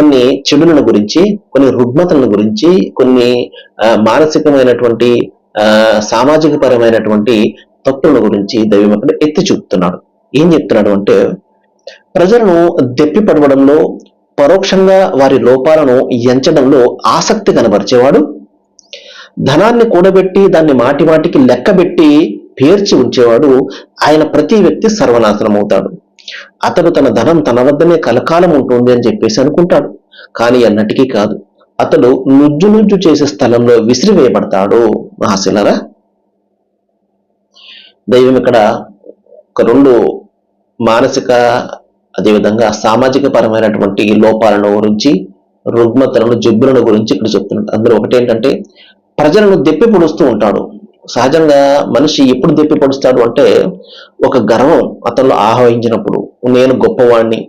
కొన్ని చెడులను గురించి కొన్ని రుగ్మతలను గురించి కొన్ని మానసికమైనటువంటి సామాజిక పరమైనటువంటి తప్పుల గురించి దైవం అక్కడ ఎత్తి చూపుతున్నాడు. ఏం చెప్తున్నాడు అంటే ప్రజలను దెప్పి పడవడంలో పరోక్షంగా వారి లోపాలను ఎంచడంలో ఆసక్తి కనబరిచేవాడు ధనాన్ని కూడబెట్టి దాన్ని మాటి మాటికి లెక్కబెట్టి పేర్చి ఉంచేవాడు ఆయన ప్రతి వ్యక్తి సర్వనాశనం అవుతాడు అతడు తన ధనం తన వద్దనే కలకాలం ఉంటుంది అని చెప్పేసి అనుకుంటాడు. కానీ అన్నటికీ కాదు అతడు నుజ్జు నుజ్జు చేసే స్థలంలో విసిరివేయబడతాడు. మహాశిలరా దైవం ఇక్కడ ఒక రెండు మానసిక అదేవిధంగా సామాజిక పరమైనటువంటి లోపాలను గురించి రుగ్మతలను జబ్బులను గురించి ఇక్కడ చెప్తున్నాడు. అందులో ఒకటి ఏంటంటే ప్రజలను దెప్పి పొడుస్తూ ఉంటాడు. సహజంగా మనిషి ఎప్పుడు దెప్పి పొడుస్తాడు అంటే ఒక గర్వం అతను ఆహ్వానించినప్పుడు నేను గొప్పవాణ్ణి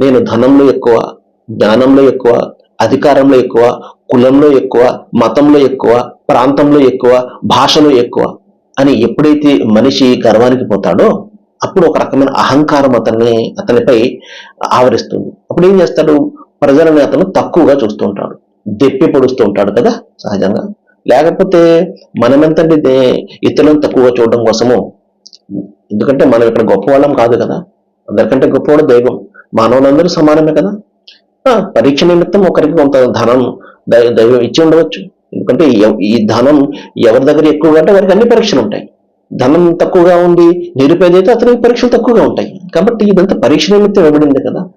నేను ధనంలో ఎక్కువ జ్ఞానంలో ఎక్కువ అధికారంలో ఎక్కువ కులంలో ఎక్కువ మతంలో ఎక్కువ ప్రాంతంలో ఎక్కువ భాషలో ఎక్కువ అని ఎప్పుడైతే మనిషి గర్వానికి పోతాడో అప్పుడు ఒక రకమైన అహంకారం అతన్ని అతనిపై ఆవరిస్తుంది. అప్పుడు ఏం చేస్తాడు? ప్రజలని అతను తక్కువగా చూస్తూ ఉంటాడు. దెప్పి పొడుస్తూ ఉంటాడు కదా సహజంగా. లేకపోతే మనమెంతంటే ఇతరులను తక్కువగా చూడడం కోసము? ఎందుకంటే మనం ఇక్కడ గొప్పవాళ్ళం కాదు కదా. అందరికంటే గొప్పవాడు దైవం. మానవులందరూ సమానమే కదా. ఆ, పరీక్ష నిమిత్తం ఒకరికి కొంత ధనం దైవం ఇచ్చి ఉండవచ్చు. ఎందుకంటే ఈ ధనం ఎవరి దగ్గర ఎక్కువగా అంటే వారికి అన్ని పరీక్షలు ఉంటాయి. ధనం తక్కువగా ఉండి నిరుపేద అయితే అతనికి పరీక్షలు తక్కువగా ఉంటాయి. కాబట్టి ఇదంతా పరీక్ష నిమిత్తం ఇవ్వబడింది కదా.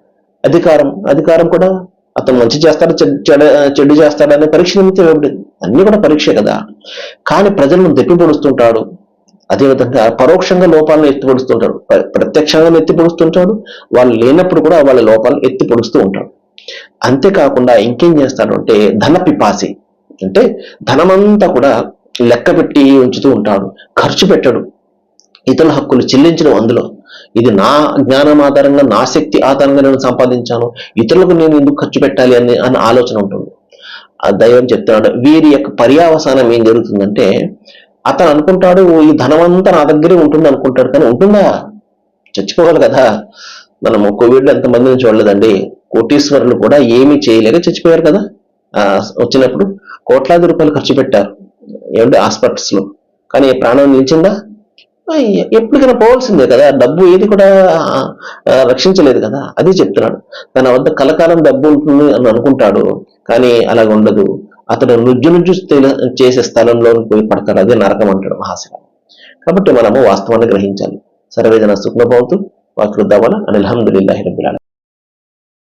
అధికారం అధికారం కూడా అతను మంచి చేస్తాడు చెడ్- చెడ చెడు చేస్తాడు అనే పరీక్ష నిమిత్తం ఇవ్వబడింది. అన్ని కూడా పరీక్షే కదా. కానీ ప్రజలను దెప్పిపొడుస్తుంటాడు అదేవిధంగా పరోక్షంగా లోపాలను ఎత్తిపొడుస్తుంటాడు ప్రత్యక్షంగా ఎత్తిపొడుస్తుంటాడు వాళ్ళు లేనప్పుడు కూడా వాళ్ళ లోపాలను ఎత్తి పొడుస్తూ ఉంటాడు. అంతేకాకుండా ఇంకేం చేస్తాడు అంటే ధన పిపాసి. అంటే ధనమంతా కూడా లెక్క పెట్టి ఉంచుతూ ఉంటాడు. ఖర్చు పెట్టడు. ఇతరుల హక్కులు చెల్లించడం అందులో. ఇది నా జ్ఞానం ఆధారంగా నా శక్తి ఆధారంగా నేను సంపాదించాను. ఇతరులకు నేను ఎందుకు ఖర్చు పెట్టాలి అని అన్న ఆలోచన ఉంటుంది. ఆ దైవం చెప్తున్నాడు వీరి యొక్క పర్యావసానం ఏం జరుగుతుందంటే అతను అనుకుంటాడు ఈ ధనమంతా నా దగ్గరే ఉంటుంది అనుకుంటాడు కానీ ఉంటుందా? చచ్చిపోవాలి కదా. మనము కోవిడ్లో ఎంతమందిని చూడలేదండి. కోటీశ్వరులు కూడా ఏమీ చేయలేక చచ్చిపోయారు కదా. వచ్చినప్పుడు కోట్లాది రూపాయలు ఖర్చు పెట్టారు. ఏమిటి హాస్పిటల్స్లో కానీ ప్రాణం నిలిచిందా? ఎప్పటికైనా పోవాల్సిందే కదా. డబ్బు ఏది కూడా రక్షించలేదు కదా. అది చెప్తున్నాడు. తన వద్ద కలకాలం డబ్బు ఉంటుంది అని అనుకుంటాడు కానీ అలాగ ఉండదు. అతడు నుజ్జు నుజ్జు చేసే స్థలంలో పోయి పడతాడు. అదే నరకం అంటాడు మహాశివ కాబట్టి మనము వాస్తవాన్ని గ్రహించాలి. సర్వేదన సుఖ్నభవతు వాకృద్దవన అని అల్హమ్దుల్లాహి